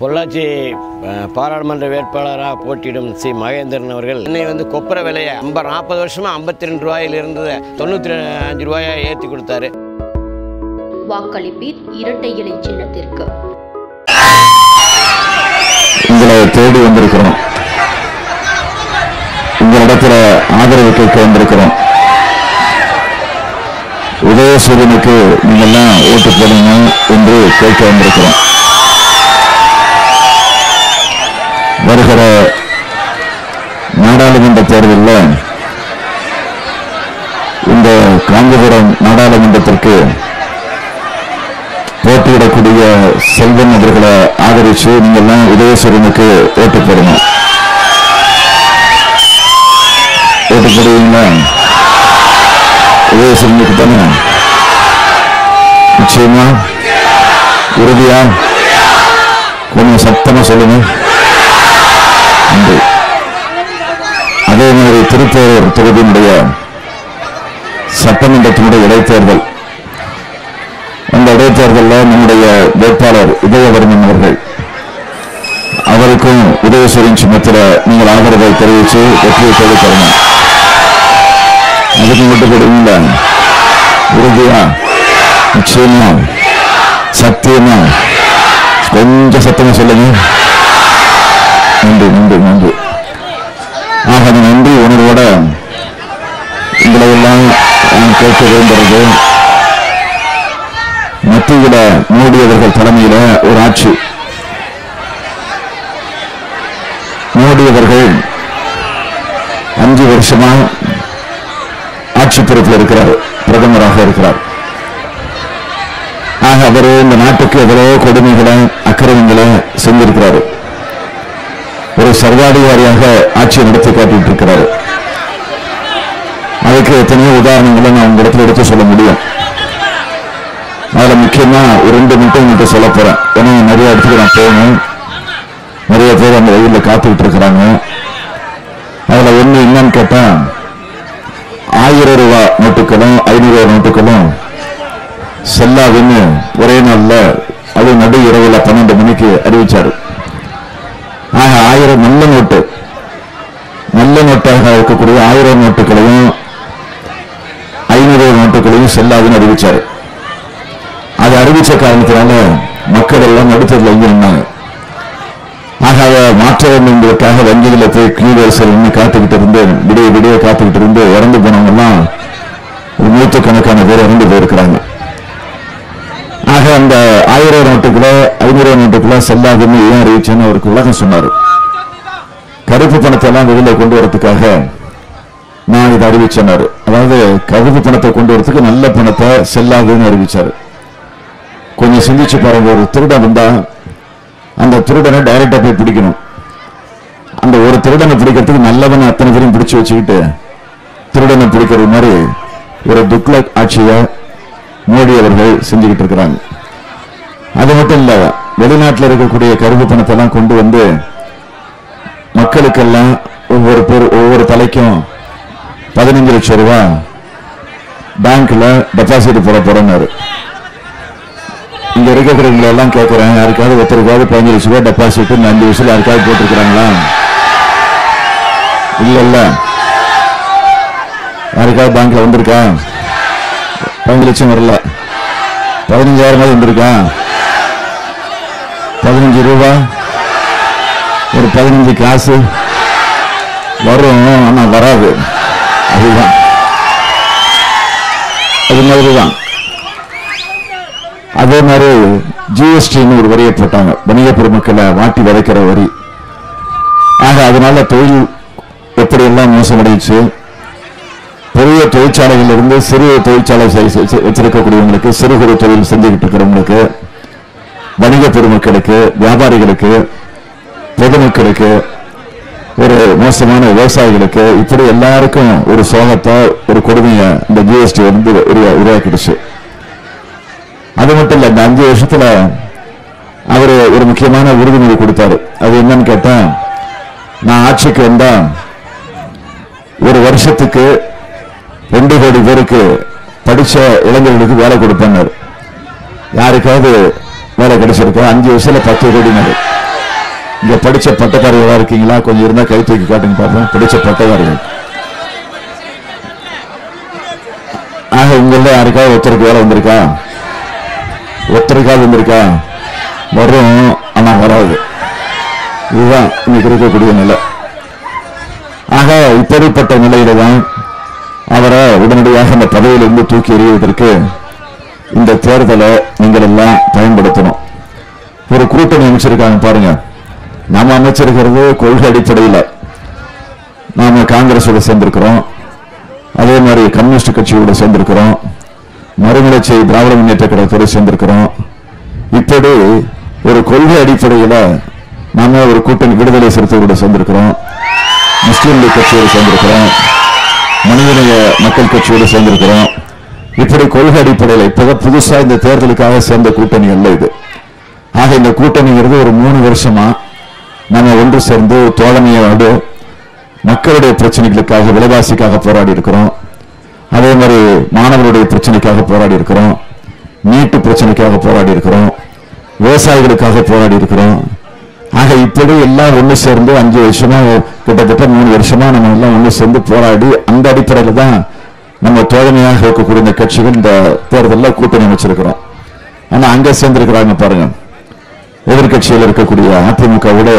பொள்ளாச்சி பாராளுமன்ற வேட்பாளராக போட்டியிடும் சி. மகேந்திரன் அவர்கள் இன்னை வந்து கொப்பரை விலையை ஐம்பது நாற்பது வருஷமா ஐம்பத்தி ரெண்டு ரூபாயில் இருந்ததை தொண்ணூற்றி அஞ்சு ரூபாயை ஏற்றி கொடுத்தாரு. வாக்களிப்பீர் இரட்டை இலை சின்னத்திற்கு. உங்களை தேடி வந்திருக்கிறோம். உங்களிடத்துல ஆதரவு கேட்க வந்திருக்கிறோம். உதயசூரியனுக்கு நீங்கெல்லாம் ஓட்டு போடுங்க என்று கேட்க வந்திருக்கிறோம். வருகிற நாடாளுமன்ற தேர்தலில் இந்த காஞ்சிபுரம் நாடாளுமன்றத்திற்கு போட்டியிடக்கூடிய செல்வன் அவர்களை ஆதரிச்சு நீங்க எல்லாம் ஓட்டு போடணும். ஓட்டு போடுவீங்களா? உதயசூரனுக்கு தானே? நிச்சயமா? உறுதியா? கொஞ்சம் சத்தமா சொல்லுங்க. உண்டு அதே மாதிரி திருப்பேரூர் தொகுதியினுடைய சட்டமன்றத்தினுடைய இடைத்தேர்தல். அந்த இடைத்தேர்தலில் நம்முடைய வேட்பாளர் உதயவர்மன் அவர்கள் அவருக்கும் உதயசூரியன் சின்னத்தில் நீங்கள் ஆதரவை தெரிவித்து வெற்றியை தேடி தரணும். அதுக்கு மட்டும் கொடுங்களா உறுதியா நிச்சயமா சத்தியமா கொஞ்சம் சத்தமா சொல்லுங்க. நன்றி நன்றி நன்றி. ஆக நன்றி உணர்வோட உங்களை எல்லாம் நான் கேட்க வேண்டுறது மத்தியில மோடி அவர்கள் தலைமையில ஒரு ஆட்சி. மோடி அவர்கள் அஞ்சு வருஷமா ஆட்சி பொறுப்பில் இருக்கிறார் பிரதமராக இருக்கிறார். ஆக அவர் இந்த நாட்டுக்கு எவ்வளவோ கொடுமைகளை அக்கிரமங்களை செஞ்சிருக்கிறாரு. சர்வாதிகாரியாக ஆட்சி நடத்தி காட்டிட்டு இருக்கிறார் அதுக்கு எத்தனையோ உதாரணங்களை நான் உங்க இடத்துல எடுத்து சொல்ல முடியும். அதுல முக்கியமா ஒரு ரெண்டு மட்டும் உங்கள்கிட்ட சொல்ல போறேன். ஏன்னா நிறைய இடத்துக்கு நான் போகணும். நிறைய பேர் அந்த வழியில் காத்துக்கிட்டு இருக்கிறாங்க அதுல ஒண்ணு என்னன்னு கேட்டா ஆயிரம் ரூபாய் நோட்டுகளும் ஐநூறு ரூபாய் நோட்டுகளும் செல்லாதுன்னு ஒரே நாள்ல அது நடு இரவுல பன்னெண்டு மணிக்கு அறிவிச்சாரு. ஆக ஆயிரம் நல்ல நோட்டு நல்ல நோட்டாக இருக்கக்கூடிய ஆயிரம் நோட்டுகளையும் ஐநூறு நோட்டுகளையும் செல்லாதுன்னு அறிவிச்சாரு. அதை அறிவிச்ச காரணத்தினால மக்கள் எல்லாம் நடுத்தரில் இங்கே நின்னாங்க. ஆக அதை மாற்ற வேண்டும் என்பதற்காக வங்கி நிலத்தை கீழ் நின்று காத்துக்கிட்டு இருந்து விடிய விடிய காத்துக்கிட்டு இருந்து இறந்து போனவங்க எல்லாம் நூற்று நூற்றுக்கணக்கான பேர் இறந்து போயிருக்கிறாங்க ஆக அந்த ஆயிரம் நோட்டுக்குள்ள ஐநூறு செல்லாதுன்னு ஏன் அறிவிச்சேன்னு அவருக்கு உலகம் சொன்னார். கருப்பு பணத்தை எல்லாம் வெளியில கொண்டு வரதுக்காக நான் இதை அறிவிச்சேனாரு அதாவது கருப்பு பணத்தை கொண்டு வரதுக்கு நல்ல பணத்தை செல்லாதுன்னு அறிவிச்சாரு. கொஞ்சம் சிந்திச்சு பாருங்க ஒரு திருடன் வந்தா அந்த திருடனை டைரக்டா போய் பிடிக்கணும். அந்த ஒரு திருடனை பிடிக்கிறதுக்கு நல்லவனை அத்தனை பேரும் பிடிச்சு வச்சுக்கிட்டு திருடனை பிடிக்கிறது மாதிரி ஒரு துக்ல ஆட்சியை மோடி அவர்கள் செஞ்சுக்கிட்டு இருக்கிறாங்க. அது மட்டும் இல்லை வெளிநாட்டில் இருக்கக்கூடிய கருப்பு பணத்தை எல்லாம் கொண்டு வந்து மக்களுக்கெல்லாம் ஒவ்வொரு பேர் ஒவ்வொரு தலைக்கும் பதினஞ்சு லட்சம் ரூபாய் பேங்க்ல டெபாசிட் போட போறேன்னாரு. இங்க இருக்கிறவங்களை எல்லாம் கேட்கிறேன் யாருக்காவது ஒருத்தருக்காவது பதினஞ்சு லட்சம் ரூபாய் டெபாசிட் இந்த அஞ்சு வருஷத்துல யாருக்காவது போட்டிருக்கிறாங்களா? இல்ல இல்ல யாருக்காவது பேங்க்ல வந்திருக்கா? பதினஞ்சு லட்சம் வரல. பதினஞ்சாயிரம் வந்திருக்கான் பதினஞ்சு ரூபா. ஒரு பதினஞ்சு காசு. வரும் ஆனால் வராது. அதுதான். அது மாதிரி தான் அதே மாதிரி ஜிஎஸ்டின்னு ஒரு வரியை போட்டாங்க. வணிக பெருமக்களை வாட்டி வதைக்கிற வரி. ஆக அதனால தொழில் எப்படி எல்லாம் மோசமடைச்சு பெரிய தொழிற்சாலைகள் இருந்து சிறு தொழிற்சாலை வச்சிருக்கக்கூடியவங்களுக்கு சிறு குறு தொழில் செஞ்சுக்கிட்டு இருக்கிறவங்களுக்கு வணிக பெருமக்களுக்கு வியாபாரிகளுக்கு பொதுமக்களுக்கு ஒரு மோசமான விவசாயிகளுக்கு இப்படி எல்லாருக்கும் ஒரு சோகத்தை ஒரு கொடுமையை இந்த ஜிஎஸ்டி வந்து உருவா- உருவாக்கிடுச்சு. அது மட்டும் இல்ல இந்த அஞ்சு வருஷத்துல அவரு ஒரு முக்கியமான உறுதிமொழி கொடுத்தாரு. அது என்னன்னு கேட்டா நான் ஆட்சிக்கு வந்தா ஒரு வருஷத்துக்கு ரெண்டு கோடி பேருக்கு படிச்ச இளைஞர்களுக்கு வேலை கொடுப்பேன்னாரு. யாருக்காவது வேலை கிடைச்சிருக்கா. அஞ்சு வருஷத்துல பத்து கோடி இங்க படிச்ச பட்டதாரிகளா இருக்கீங்களா? கொஞ்சம் இருந்தா கை தூக்கி காட்டுங்க பார்ப்போம் படிச்ச பட்டதாரிகள் ஆக உங்கள யாருக்காவது ஒருத்தருக்கு வேலை வந்திருக்கா? ஒருத்தருக்காவது வந்திருக்கா? வரும் ஆனா வராது. இதுதான் இன்னைக்கு இருக்கக்கூடிய நிலை. ஆக இப்படிப்பட்ட நிலையில தான் அவரை உடனடியாக அந்த பதவியிலிருந்து தூக்கி எறிவதற்கு இந்த தேர்தலை நீங்கள் எல்லாம் பயன்படுத்தணும். ஒரு கூட்டணி அமைச்சிருக்காங்க பாருங்க. நம்ம அமைச்சிருக்கிறது கொள்கை அடிப்படையில். நாம காங்கிரஸோட சேர்ந்திருக்கிறோம். அதே மாதிரி கம்யூனிஸ்ட் கட்சியோட சேர்ந்திருக்கிறோம். மறுமலர்ச்சி திராவிட முன்னேற்ற கழகத்தோட சேர்ந்திருக்கிறோம். இப்படி ஒரு கொள்கை அடிப்படையில் நாம ஒரு கூட்டணி விடுதலை சிறுத்தைகளோட சேர்ந்திருக்கிறோம். முஸ்லீம் லீக் கட்சியோடு சேர்ந்திருக்கிறோம். மனிதநேய மக்கள் கட்சியோடு சேர்ந்திருக்கிறோம். இப்படி கொள்கை அடிப்படையில் இப்பதான் புதுசா இந்த தேர்தலுக்காக சேர்ந்த கூட்டணி அல்ல இது. ஆக இந்த கூட்டணிங்கிறது ஒரு மூணு வருஷமா நம்ம ஒன்று சேர்ந்து தோழமையோடு மக்களுடைய பிரச்சனைகளுக்காக விலைவாசிக்காக போராடி இருக்கிறோம். அதே மாதிரி மாணவருடைய பிரச்சனைக்காக போராடி இருக்கிறோம். நீட்டு பிரச்சனைக்காக போராடி இருக்கிறோம். விவசாயிகளுக்காக போராடி இருக்கிறோம். ஆக இப்படி எல்லாம் ஒன்று சேர்ந்து அஞ்சு வருஷமா கிட்டத்தட்ட மூணு வருஷமா நம்ம எல்லாம் ஒன்று சேர்ந்து போராடி அந்த அடிப்படையில் தான் நம்ம தோழமையாக இருக்கக்கூடிய இந்த கட்சிகள் இந்த தேர்தலில் கூட்டணி அமைச்சிருக்கிறோம். ஆனால் அங்கே சேர்ந்திருக்கிறாங்க பாருங்க. எதிர்கட்சியில் இருக்கக்கூடிய அதிமுகவோட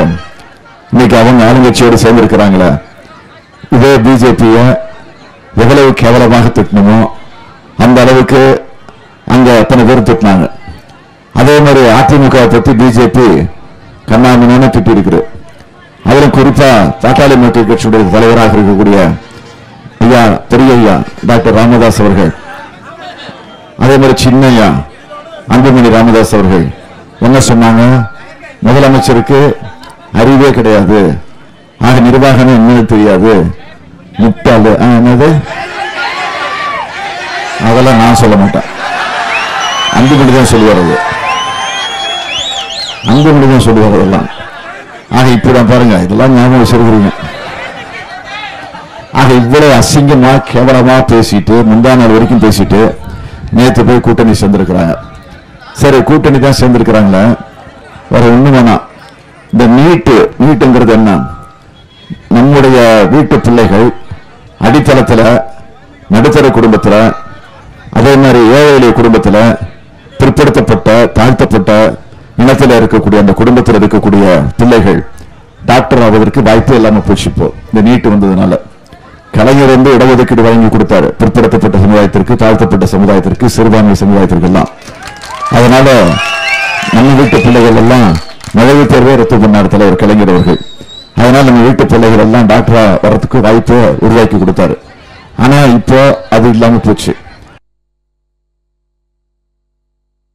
இன்னைக்கு அவங்க ஆளுங்கட்சியோடு சேர்ந்திருக்கிறாங்களே. இதே பிஜேபிய எவ்வளவு கேவலமாக திட்டணுமோ அந்த அளவுக்கு அங்கே அத்தனை பேர் திட்டினாங்க. அதே மாதிரி அதிமுக பற்றி பிஜேபி கண்ணாமின்னு திட்டி இருக்குது அதுல குறிப்பா பாட்டாளி மக்கள் கட்சியுடைய தலைவராக இருக்கக்கூடிய ஐயா பெரிய ஐயா டாக்டர் ராமதாஸ் அவர்கள். அதே மாதிரி சின்னையா அன்புமணி ராமதாஸ் அவர்கள். என்ன சொன்னாங்க? முதலமைச்சருக்கு அறிவே கிடையாது. ஆக நிர்வாகமே என்னன்னு தெரியாது. முட்டாளு. என்னது? அதெல்லாம் நான் சொல்ல மாட்டேன். அன்புமணி தான் சொல்லுவார் அது. அன்புமணி தான் சொல்லுவார் அதெல்லாம். ஆக இப்படி தான் பாருங்க இதெல்லாம் ஞாபகம் வச்சிருக்கிறீங்க. ஆக இவ்வளவு அசிங்கமா கேவலமா பேசிட்டு முந்தா நாள் வரைக்கும் பேசிட்டு நேற்று போய் கூட்டணி சேர்ந்திருக்கிறாங்க. சரி கூட்டணி தான் சேர்ந்திருக்கிறாங்களே. வேற ஒண்ணு வேணாம். இந்த நீட்டு நீட்டுங்கிறது என்ன? நம்முடைய வீட்டு பிள்ளைகள் அடித்தளத்துல நடுத்தர குடும்பத்துல அதே மாதிரி ஏழை எளிய குடும்பத்துல பிற்படுத்தப்பட்ட தாழ்த்தப்பட்ட இனத்துல இருக்கக்கூடிய அந்த குடும்பத்தில் இருக்கக்கூடிய பிள்ளைகள் டாக்டர் ஆவதற்கு வாய்ப்பே இல்லாம போச்சு இப்போ. இந்த நீட்டு வந்ததுனால. கலைஞர் வந்து இடஒதுக்கீடு வழங்கி கொடுத்தாரு. பிற்படுத்தப்பட்ட சமுதாயத்திற்கு தாழ்த்தப்பட்ட சமுதாயத்திற்கு சிறுபான்மை சமுதாயத்திற்கு எல்லாம் அதனால நம்ம வீட்டு பிள்ளைகள் எல்லாம் நுழைவு தேர்வே ரத்து பண்ணார் தலைவர் கலைஞர் அவர்கள். அதனால நம்ம வீட்டு பிள்ளைகள் எல்லாம் டாக்டரா வர்றதுக்கு வாய்ப்பை உருவாக்கி கொடுத்தாரு. ஆனா இப்போ அது இல்லாம போச்சு.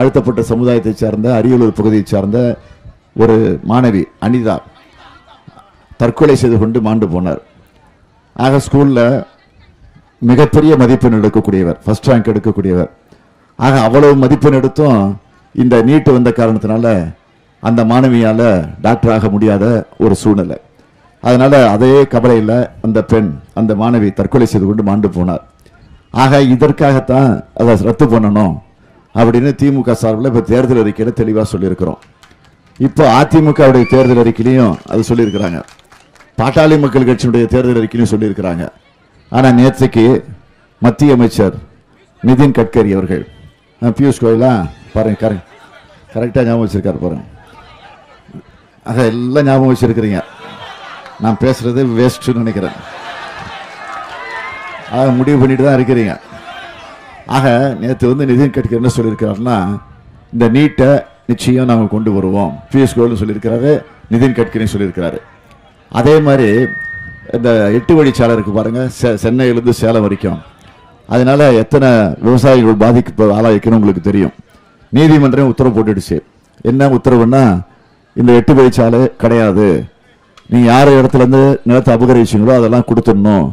தாழ்த்தப்பட்ட சமுதாயத்தை சார்ந்த அரியலூர் பகுதியை சார்ந்த ஒரு மாணவி அனிதா தற்கொலை செய்து கொண்டு மாண்டு போனார். ஆக ஸ்கூலில் மிகப்பெரிய மதிப்பெண் எடுக்கக்கூடியவர் ஃபஸ்ட் ரேங்க் எடுக்கக்கூடியவர். ஆக அவ்வளவு மதிப்பெண் எடுத்தும் இந்த நீட்டு வந்த காரணத்தினால அந்த மாணவியால் டாக்டர் ஆக முடியாத ஒரு சூழ்நிலை. அதனால் அதே கவலையில் அந்த பெண் அந்த மாணவி தற்கொலை செய்து கொண்டு மாண்டு போனார். ஆக இதற்காகத்தான் அதை ரத்து பண்ணணும் அப்படின்னு திமுக சார்பில் இப்போ தேர்தல் அறிக்கையில் தெளிவாக சொல்லியிருக்கிறோம். இப்போ அதிமுகவுடைய தேர்தல் அறிக்கையிலையும் அது சொல்லியிருக்கிறாங்க. பாட்டாளி மக்கள் கட்சியினுடைய தேர்தல் அறிக்கையிலையும் சொல்லியிருக்கிறாங்க. ஆனால் நேற்றுக்கு மத்திய அமைச்சர் நிதின் கட்கரி அவர்கள் ஆ, பியூஷ் கோயிலாம் பாருங்க கரெக்ட் கரெக்டாக ஞாபகம் வச்சிருக்காரு பாருங்க. ஆக எல்லாம் ஞாபகம் வச்சுருக்கிறீங்க. நான் பேசுகிறது வேஸ்ட்டுன்னு நினைக்கிறேன். ஆக முடிவு பண்ணிட்டு தான் இருக்கிறீங்க. ஆக நேற்று வந்து நிதின் கட்கரி என்ன சொல்லியிருக்கிறாருன்னா இந்த நீட்டை நிச்சயம் நாங்கள் கொண்டு வருவோம். பியூஷ் கோயலும் சொல்லியிருக்கிறாரு நிதின் கட்கரின்னு சொல்லியிருக்கிறாரு. அதே மாதிரி இந்த எட்டு வழிச்சாலை இருக்குது பாருங்கள் செ- சென்னையிலேருந்து சேலம் வரைக்கும். அதனால் எத்தனை விவசாயிகள் பாதிக்க ஆளாயிருக்குன்னு உங்களுக்கு தெரியும். நீதிமன்றம் உத்தரவு போட்டுடுச்சு. என்ன உத்தரவுன்னா இந்த எட்டு வழிச்சாலை கிடையாது. நீ யார் இடத்துல இருந்து நிலத்தை அபகரிச்சிங்களோ அதெல்லாம் கொடுத்துடணும்.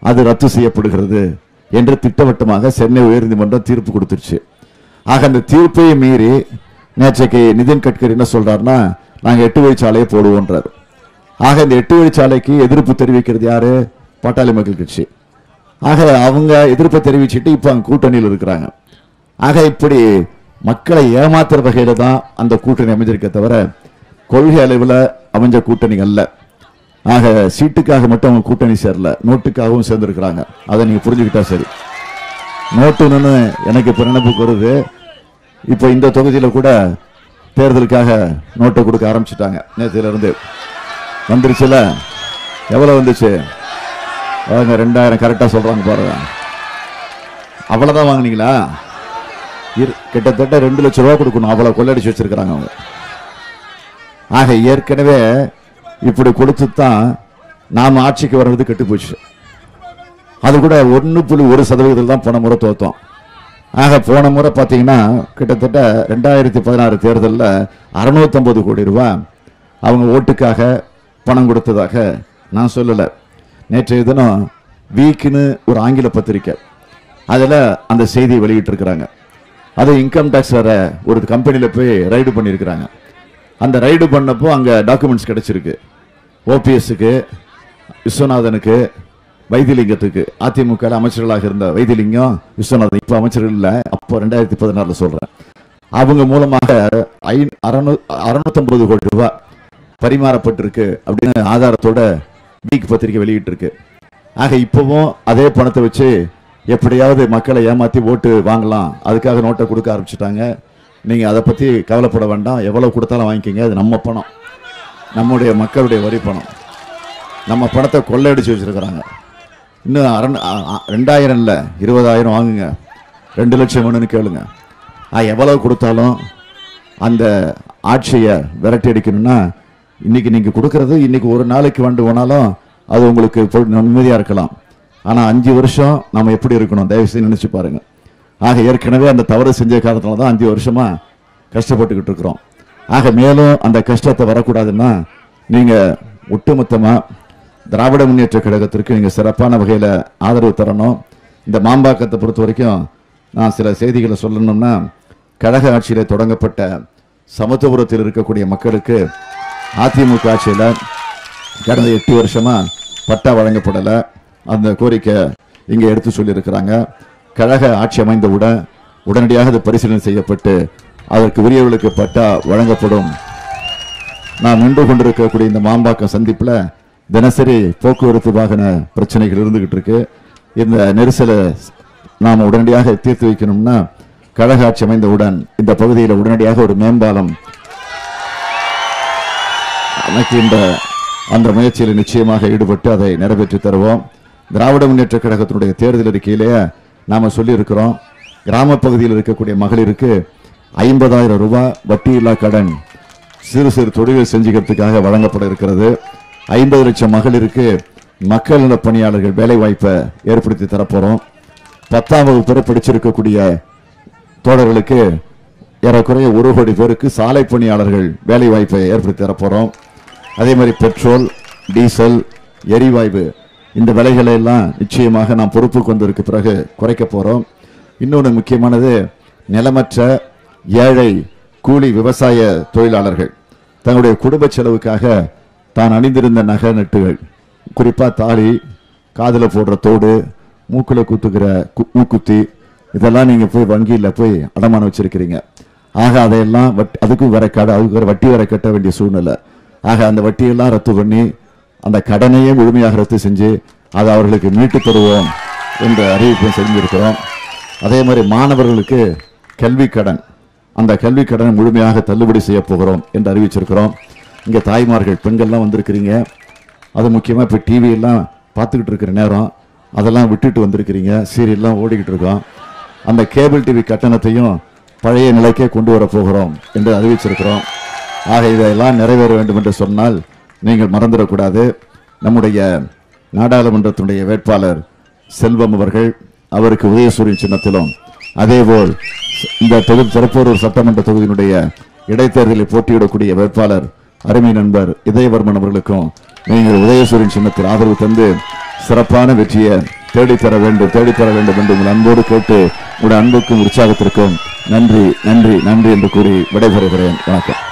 அது ரத்து செய்யப்படுகிறது என்று திட்டவட்டமாக சென்னை உயர்நீதிமன்றம் தீர்ப்பு கொடுத்துருச்சு. ஆக அந்த தீர்ப்பையும் மீறி நேற்றைக்கு நிதின் கட்கரி என்ன சொல்கிறாருன்னா நாங்கள் எட்டு வழிச்சாலையை போடுவோன்றார். ஆக இந்த எட்டு வழிச்சாலைக்கு எதிர்ப்பு தெரிவிக்கிறது யாரு? பாட்டாளி மக்கள் கட்சி. ஆக அவங்க எதிர்ப்பை தெரிவிச்சுட்டு இப்போ அங்கே கூட்டணியில் இருக்கிறாங்க. ஆக இப்படி மக்களை ஏமாத்துற வகையில் தான் அந்த கூட்டணி அமைஞ்சிருக்க தவிர கொள்கை அளவில் அமைஞ்ச கூட்டணி அல்ல. ஆக சீட்டுக்காக மட்டும் அவங்க கூட்டணி சேரல. நோட்டுக்காகவும் சேர்ந்துருக்கிறாங்க. அதை நீங்கள் புரிஞ்சுக்கிட்டா சரி. நோட்டுன்னு எனக்கு இப்போ நினைப்புக்கு வருது. இப்போ இந்த தொகுதியில் கூட தேர்தலுக்காக நோட்டை கொடுக்க ஆரம்பிச்சிட்டாங்க நேற்றுலேருந்து வந்துருச்சுல? எவ்வளோ வந்துச்சு? வாங்க ரெண்டாயிரம் கரெக்டாக சொல்கிறாங்க பாருங்க. அவ்வளோதான் வாங்குனீங்களா? இரு- கிட்டத்தட்ட ரெண்டு லட்சம் ரூபா கொடுக்கணும். அவ்வளோ கொள்ளடிச்சு வச்சிருக்கிறாங்க அவங்க. ஆக ஏற்கனவே இப்படி கொடுத்து தான் நாம் ஆட்சிக்கு வர்றது கெட்டு போச்சு. அது கூட ஒன்று புள்ளி ஒரு சதவீதத்தில் தான் போன முறை தோத்தோம். ஆக போன முறை பார்த்தீங்கன்னா கிட்டத்தட்ட ரெண்டாயிரத்தி பதினாறு தேர்தலில் அறுநூத்தம்பது கோடி ரூபாய் அவங்க ஓட்டுக்காக பணம் கொடுத்ததாக நான் சொல்லலை. நேற்றைய தினம் வீக்குன்னு ஒரு ஆங்கில பத்திரிக்கை. அதில் அந்த செய்தியை வெளியிட்டிருக்கிறாங்க. அது இன்கம் டேக்ஸ் வேற ஒரு கம்பெனியில் போய் ரைடு பண்ணியிருக்கிறாங்க. அந்த ரைடு பண்ணப்போ அங்கே டாக்குமெண்ட்ஸ் கிடைச்சிருக்கு. ஓபிஎஸ்க்கு விஸ்வநாதனுக்கு வைத்தியலிங்கத்துக்கு அதிமுக அமைச்சர்களாக இருந்த வைத்தியலிங்கம் விஸ்வநாதன் இப்போ அமைச்சர்கள் இல்லை. அப்போ ரெண்டாயிரத்தி பதினாறில் சொல்கிறேன் அவங்க மூலமாக ஐ அறநூ அறநூற்றம்பது கோடி ரூபாய் பரிமாறப்பட்டிருக்கு அப்படின்னு ஆதாரத்தோட வீக் பத்திரிக்கை வெளியிட்டிருக்கு. ஆக இப்பவும் அதே பணத்தை வச்சு எப்படியாவது மக்களை ஏமாத்தி ஓட்டு வாங்கலாம். அதுக்காக நோட்டை கொடுக்க ஆரம்பிச்சிட்டாங்க. நீங்க அதை பத்தி கவலைப்பட வேண்டாம். எவ்வளவு கொடுத்தாலும் வாங்கிக்கோங்க. அது நம்ம பணம். நம்முடைய மக்களுடைய வரி பணம். நம்ம பணத்தை கொள்ளையடிச்சு வச்சிருக்கிறாங்க. இன்னும் அரண் ரெண்டாயிரம் இல்லை இருபதாயிரம் வாங்குங்க. ரெண்டு லட்சம் வேணும்னு கேளுங்க. ஆ எவ்வளவு கொடுத்தாலும் அந்த ஆட்சியை விரட்டி அடிக்கணும்னா இன்னைக்கு நீங்க கொடுக்கறது இன்னைக்கு ஒரு நாளைக்கு வந்து போனாலும் அது உங்களுக்கு பொ- நிம்மதியா இருக்கலாம். ஆனா அஞ்சு வருஷம் நம்ம எப்படி இருக்கணும்? தயவு செய்து நினைச்சு பாருங்க. ஆக ஏற்கனவே அந்த தவறு செஞ்ச காரணத்தினால தான் அஞ்சு வருஷமா கஷ்டப்பட்டுக்கிட்டு இருக்கிறோம். ஆக மேலும் அந்த கஷ்டத்தை வரக்கூடாதுன்னா நீங்க ஒட்டுமொத்தமா திராவிட முன்னேற்ற கழகத்திற்கு நீங்க சிறப்பான வகையில ஆதரவு தரணும். இந்த மாம்பாக்கத்தை பொறுத்த வரைக்கும் நான் சில செய்திகளை சொல்லணும்னா கழக ஆட்சியில் தொடங்கப்பட்ட சமத்துவபுரத்தில் இருக்கக்கூடிய மக்களுக்கு அதிமுக ஆட்சியில கடந்த எட்டு வருஷமா பட்டா வழங்கப்படல. அந்த கோரிக்கை இங்க எடுத்து சொல்லியிருக்கிறாங்க. கழக ஆட்சி அமைந்தவுடன் உடனடியாக அது பரிசீலனை செய்யப்பட்டு அதற்கு உரியவர்களுக்கு பட்டா வழங்கப்படும். நாம் நின்று கொண்டிருக்கக்கூடிய இந்த மாம்பாக்கம் சந்திப்புல தினசரி போக்குவரத்து வாகன பிரச்சனைகள் இருந்துகிட்டு இருக்கு. இந்த நெரிசலை நாம் உடனடியாக தீர்த்து வைக்கணும்னா கழக ஆட்சி அமைந்தவுடன் இந்த பகுதியில் உடனடியாக ஒரு மேம்பாலம் அமைக்கின்ற அந்த முயற்சியில் நிச்சயமாக ஈடுபட்டு அதை நிறைவேற்றி தருவோம். திராவிட முன்னேற்ற கழகத்தினுடைய தேர்தல் அறிக்கையிலே நாம் சொல்லியிருக்கிறோம். கிராமப்பகுதியில் கிராம பகுதியில் இருக்கக்கூடிய மகளிருக்கு ஐம்பதாயிரம் ரூபாய் வட்டியில்லா கடன் சிறு சிறு தொழில்கள் செஞ்சுக்கிறதுக்காக வழங்கப்பட இருக்கிறது. ஐம்பது லட்சம் மகளிருக்கு மக்கள் நல பணியாளர்கள் வேலை வாய்ப்பை ஏற்படுத்தி தரப்போகிறோம் பத்தாம் வகுப்பு வரை படிச்சிருக்கக்கூடிய தோழர்களுக்கு ஏறக்குறைய ஒரு கோடி பேருக்கு சாலை பணியாளர்கள் வேலை வாய்ப்பை ஏற்படுத்தி தரப்போகிறோம் அதே மாதிரி பெட்ரோல் டீசல் எரிவாயு இந்த விலைகளை எல்லாம் நிச்சயமாக நாம் பொறுப்புக்கு வந்ததற்கு பிறகு குறைக்க போகிறோம் இன்னொன்று முக்கியமானது நிலமற்ற ஏழை கூலி விவசாய தொழிலாளர்கள். தங்களுடைய குடும்ப செலவுக்காக தான் அணிந்திருந்த நகை நட்டுகள் குறிப்பாக தாலி காதில் போடுற தோடு மூக்கில் குத்துக்கிற கு- இதெல்லாம் நீங்கள் போய் வங்கியில் போய் அடமானம் வச்சிருக்கிறீங்க. ஆக அதையெல்லாம் வட் அதுக்கும் வர கடை அதுக்கு வேற வட்டி வர கட்ட வேண்டிய சூழ்நிலை. ஆக அந்த வட்டியெல்லாம் ரத்து பண்ணி அந்த கடனையே முழுமையாக ரத்து செஞ்சு அதை அவர்களுக்கு மீட்டு தருவோம் என்ற அறிவிப்பை செஞ்சிருக்கிறோம். அதே மாதிரி மாணவர்களுக்கு கல்வி கடன் அந்த கல்வி கடனை முழுமையாக தள்ளுபடி செய்ய போகிறோம் என்று அறிவிச்சிருக்கிறோம். இங்கே தாய்மார்கள் பெண்கள்லாம் வந்திருக்கிறீங்க. அது முக்கியமாக இப்போ டிவியெல்லாம் பார்த்துக்கிட்டு இருக்கிற நேரம். அதெல்லாம் விட்டுட்டு வந்திருக்கிறீங்க. சீரியல்லாம் ஓடிக்கிட்டு இருக்கோம். அந்த கேபிள் டிவி கட்டணத்தையும் பழைய நிலைக்கே கொண்டு வர போகிறோம் என்று அறிவிச்சிருக்கிறோம். ஆக இதெல்லாம் நிறைவேற வேண்டும் என்று சொன்னால் நீங்கள் மறந்துடக்கூடாது. நம்முடைய நாடாளுமன்றத்தினுடைய வேட்பாளர் செல்வம் அவர்கள் அவருக்கு உதயசூரியன் சின்னத்திலும் அதேபோல் இந்த தொகுதி திருப்பூரூர் சட்டமன்ற தொகுதியினுடைய இடைத்தேர்தலில் போட்டியிடக்கூடிய வேட்பாளர் அருமை நண்பர் இதயவர்மன் அவர்களுக்கும் நீங்கள் உதயசூரியன் சின்னத்தில் ஆதரவு தந்து சிறப்பான வெற்றியை தேடித்தர வேண்டும் தேடித்தர வேண்டும் என்று உங்கள் அன்போடு கேட்டு உங்கள் அன்புக்கும் உற்சாகத்திற்கும் நன்றி நன்றி நன்றி என்று கூறி விடைபெறுகிறேன். வணக்கம்.